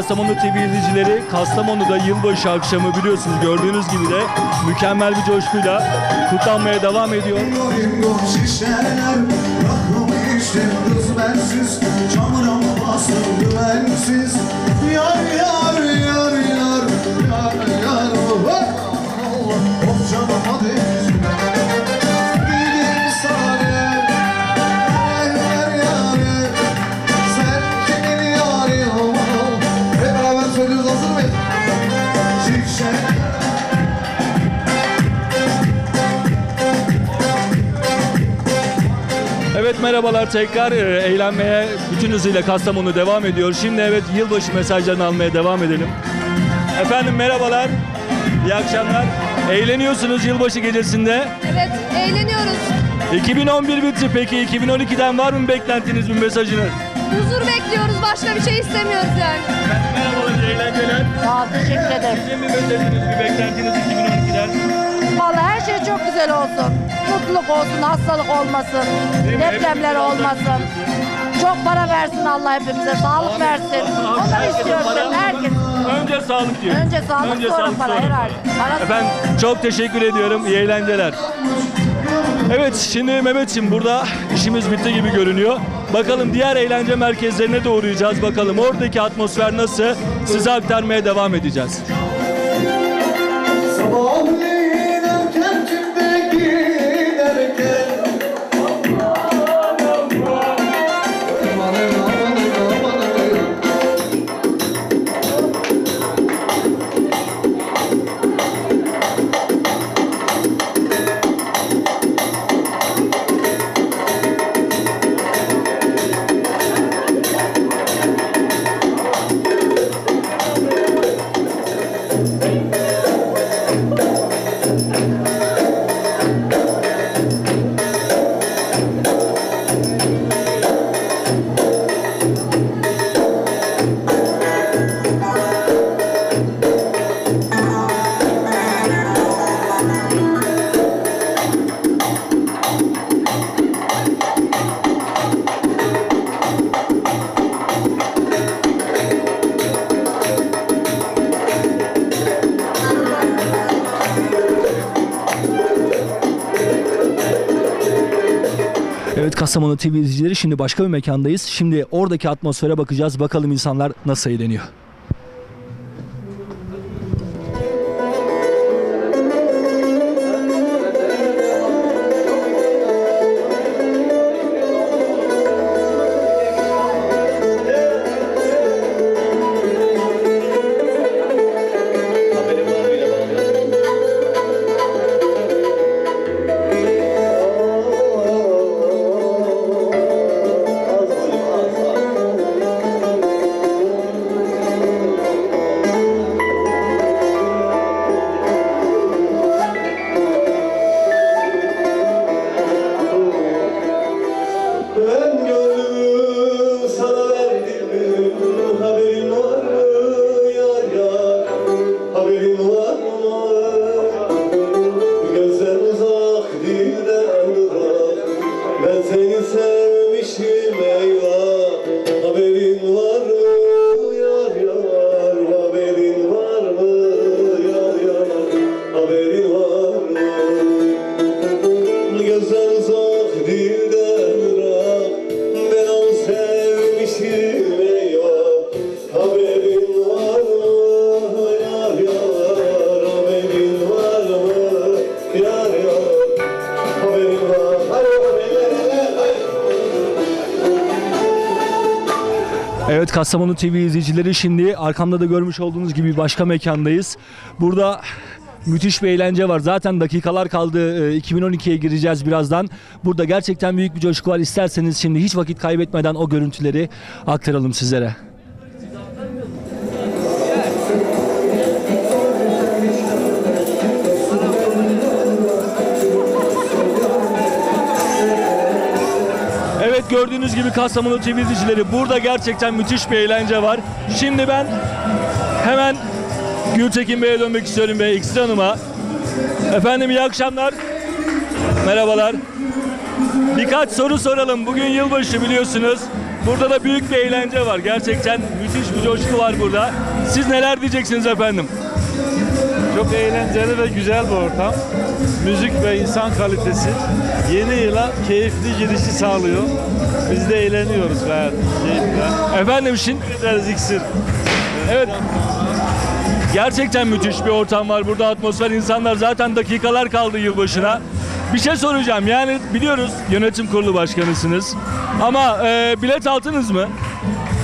Kastamonu TV izleyicileri. Kastamonu'da yılbaşı akşamı biliyorsunuz gördüğünüz gibi de mükemmel bir coşkuyla kutlanmaya devam ediyor. Yar yar yar yar Yar oh, oh, Of canım hadi merhabalar tekrar Ee, eğlenmeye bütün hızıyla Kastamonu devam ediyor. Şimdi evet yılbaşı mesajlarını almaya devam edelim. Efendim merhabalar. İyi akşamlar. Eğleniyorsunuz yılbaşı gecesinde. Evet, eğleniyoruz. 2011 bitti. Peki 2012'den var mı beklentiniz, bir mesajınız? Huzur bekliyoruz, başka bir şey istemiyoruz yani. Merhabalar, iyi eğlenceler. Sağ ol, teşekkür ederim. Sizin bir mesajınız, bir beklentiniz 2012'den? Her şey çok güzel olsun. Mutluluk olsun, hastalık olmasın, depremler olmasın. Çok para versin Allah hepimize, sağlık versin. Onları Herkese istiyoruz para, herkes. Önce sağlık diyor. Önce sağlık, sonra para, herhalde. Para- Efendim çok teşekkür ediyorum. İyi eğlenceler. Evet şimdi Mehmetciğim burada işimiz bitti gibi görünüyor. Bakalım diğer eğlence merkezlerine de uğrayacağız. Bakalım oradaki atmosfer nasıl size aktarmaya devam edeceğiz. Kastamonu TV izleyicileri şimdi başka bir mekandayız. Şimdi oradaki atmosfere bakacağız. Bakalım insanlar nasıl eğleniyor. Evet Kastamonu TV izleyicileri şimdi arkamda da görmüş olduğunuz gibi başka mekandayız. Burada müthiş bir eğlence var. Zaten dakikalar kaldı. Ee, 2012'ye gireceğiz birazdan. Burada gerçekten büyük bir coşku var. İsterseniz şimdi hiç vakit kaybetmeden o görüntüleri aktaralım sizlere. Gördüğünüz gibi Kastamonu TV izleyicileri burada gerçekten müthiş bir eğlence var. Şimdi ben hemen Gültekin Bey'e dönmek istiyorum ve İksin Hanım'a. Efendim iyi akşamlar. Merhabalar. Birkaç soru soralım. Bugün yılbaşı biliyorsunuz. Burada da büyük bir eğlence var. Gerçekten müthiş bir coşku var burada. Siz neler diyeceksiniz efendim? Çok eğlenceli ve güzel bir ortam. Müzik ve insan kalitesi yeni yıla keyifli girişi sağlıyor. Biz de eğleniyoruz gayet keyifle. Efendim şimdi Gideriz iksir. Evet. Gerçekten müthiş bir ortam var burada atmosfer. insanlar zaten dakikalar kaldı yılbaşına. Bir şey soracağım. Yani biliyoruz yönetim kurulu başkanısınız. Ama e, bilet aldınız mı?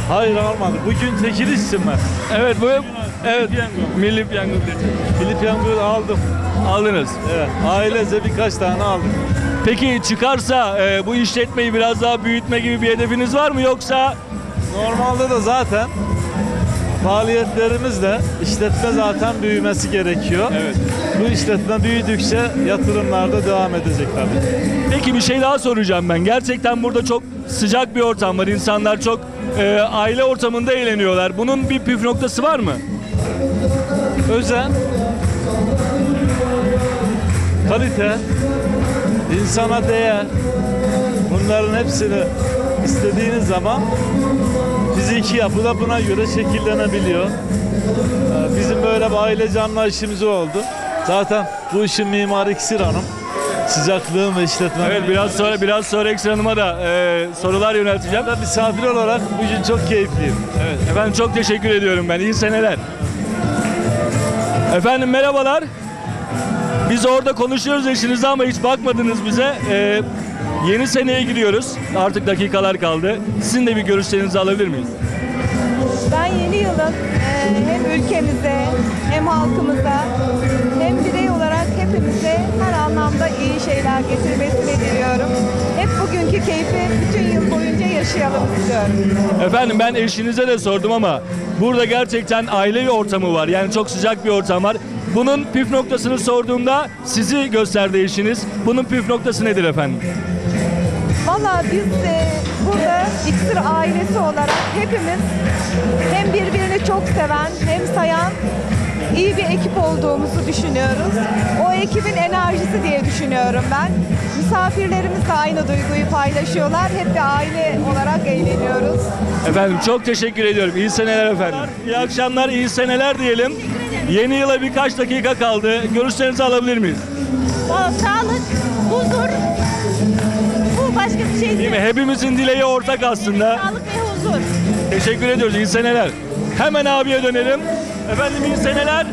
Hayır almadık. Bugün çekilişsin ben. Evet bu evet Piyango. Milli Piyango. Milli Piyango'yu aldım. aldınız. Evet. Ailece birkaç tane aldım. Peki çıkarsa e, bu işletmeyi biraz daha büyütme gibi bir hedefiniz var mı yoksa Normalde de zaten faaliyetlerimizle işletme zaten büyümesi gerekiyor. Evet. Bu işletme büyüdükçe yatırımlar da devam edecek tabii. Peki bir şey daha soracağım ben. Gerçekten burada çok sıcak bir ortam var. İnsanlar çok e, aile ortamında eğleniyorlar. Bunun bir püf noktası var mı? Özen, kalite, insana değer. Bunların hepsini istediğiniz zaman fiziki yapı da buna göre şekillenebiliyor. Ee, Bizim böyle bir ailece anlayışımız oldu. Zaten bu işin mimarı İksir Hanım. Sıcaklığın ve işletmenin Evet biraz sonra biraz sonra Ekstra Hanım'a da e, sorular yönelteceğim. Ben misafir olarak bugün çok keyifliyim. Evet. Efendim çok teşekkür ediyorum ben. İyi seneler. Efendim merhabalar. Biz orada konuşuyoruz eşinizle ama hiç bakmadınız bize. Ee, yeni seneye giriyoruz. Artık dakikalar kaldı. Sizin de bir görüşlerinizi alabilir miyiz? Ben yeni yılın e, hem ülkemize hem halkımıza hem birey olarak hepimize her anlamda iyi şeyler getirmesini diliyorum. Hep bugünkü keyfi bütün yıl boyunca yaşayalım istiyorum. Efendim ben eşinize de sordum ama burada gerçekten aile bir ortamı var. Yani çok sıcak bir ortam var. Bunun püf noktasını sorduğumda sizi gösterdi eşiniz. Bunun püf noktası nedir efendim? Valla biz e, burada İksir ailesi olarak hepimiz hem birbirini çok seven hem sayan iyi bir ekip olduğumuzu düşünüyoruz. O ekibin enerjisi diye düşünüyorum ben. Misafirlerimiz de aynı duyguyu paylaşıyorlar. Hep bir aile olarak eğleniyoruz. Efendim çok teşekkür ediyorum. İyi seneler efendim. İyi akşamlar, iyi seneler diyelim. Yeni yıla birkaç dakika kaldı. Görüşlerinizi alabilir miyiz? Sağlık, huzur, bu başka bir şey Değil mi? Hepimizin dileği ortak aslında. Sağlık ve huzur. Teşekkür ediyoruz. İyi seneler. Hemen abiye dönelim. Efendim iyi seneler.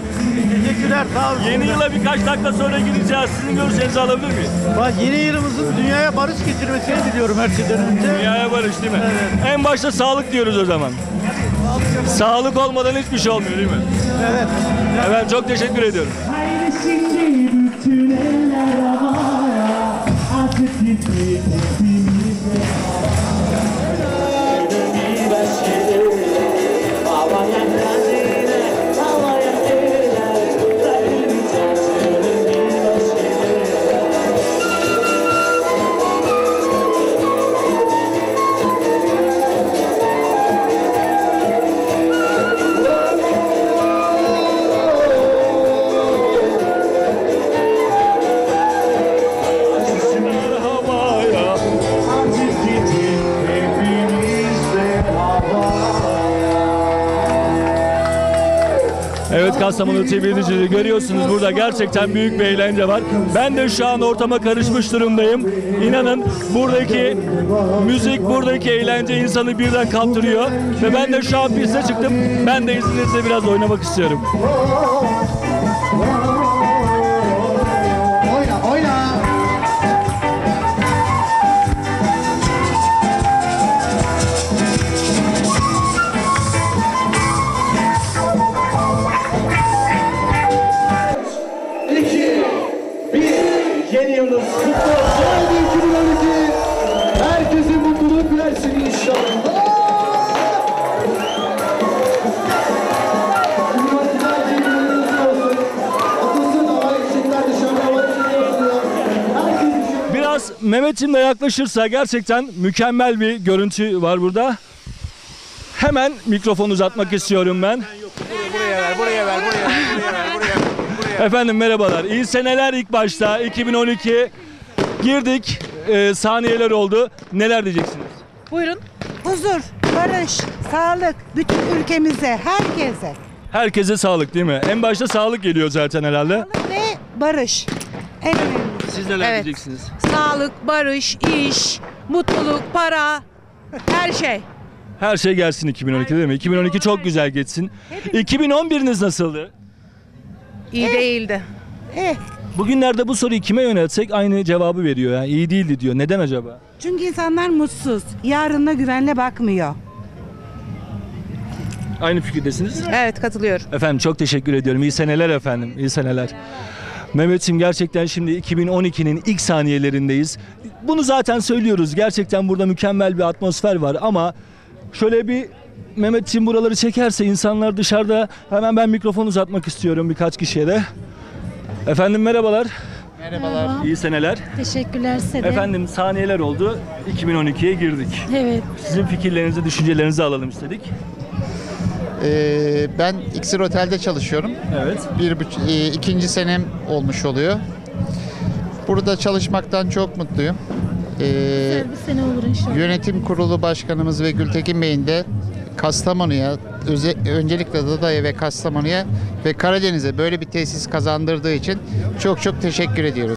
Teşekkürler, sağ olun. Yeni yıla birkaç dakika sonra gireceğiz. Sizin görüşlerinizi alabilir miyiz? Bak, Yeni yılımızın dünyaya barış getirmesini diliyorum her şeyden önce. Dünyaya barış değil mi? En başta sağlık diyoruz o zaman. Sağlık olmadan hiçbir şey olmuyor değil mi? Evet. Efendim çok teşekkür ediyorum. Haydi şimdi bütün eller havaya Artık gittik Evet Kastamonu TV izleyicileri görüyorsunuz burada gerçekten büyük bir eğlence var. Ben de şu an ortama karışmış durumdayım. İnanın buradaki müzik, buradaki eğlence insanı birden kaptırıyor. Ve ben de şu an piste çıktım. Ben de izninizle biraz oynamak istiyorum. Mehmet'im de yaklaşırsa gerçekten mükemmel bir görüntü var burada. Hemen mikrofon uzatmak istiyorum ben. Efendim merhabalar. İyi seneler ilk başta. 2012 girdik. Ee, saniyeler oldu. Neler diyeceksiniz? Buyurun. huzur, barış, sağlık bütün ülkemize, herkese. Herkese sağlık değil mi? En başta sağlık geliyor zaten herhalde. Ve barış. En önemli. Siz neler Evet. diyeceksiniz? Sağlık, barış, iş, mutluluk, para, her şey. Her şey gelsin 2012 değil mi? 2012 çok güzel geçsin. 2011'iniz nasıldı? İyi değildi. Eh, Bugünlerde bu soruyu kime yöneltsek aynı cevabı veriyor. Yani iyi değildi diyor. Neden acaba? çünkü insanlar mutsuz. Yarınına güvenle bakmıyor. Aynı fikirdesiniz. Evet katılıyorum. Efendim çok teşekkür ediyorum. İyi seneler efendim. İyi seneler. Mehmet'ciğim gerçekten şimdi 2012'nin ilk saniyelerindeyiz. Bunu zaten söylüyoruz. Gerçekten burada mükemmel bir atmosfer var ama şöyle bir Mehmet'ciğim buraları çekerse insanlar dışarıda hemen ben mikrofon uzatmak istiyorum birkaç kişiye de. Efendim merhabalar. Merhabalar. İyi seneler. Teşekkürler size de. Efendim saniyeler oldu. 2012'ye girdik. Evet. Sizin fikirlerinizi, düşüncelerinizi alalım istedik. Ee, ben İksir Otel'de çalışıyorum. Evet. Bir e, ikinci senem olmuş oluyor. Burada çalışmaktan çok mutluyum. Ee, Güzel bir sene olur inşallah. yönetim kurulu başkanımız ve Gültekin Bey'in de Kastamonu'ya, öze- öncelikle Dada'ya ve Kastamonu'ya ve Karadeniz'e böyle bir tesis kazandırdığı için çok çok teşekkür ediyoruz.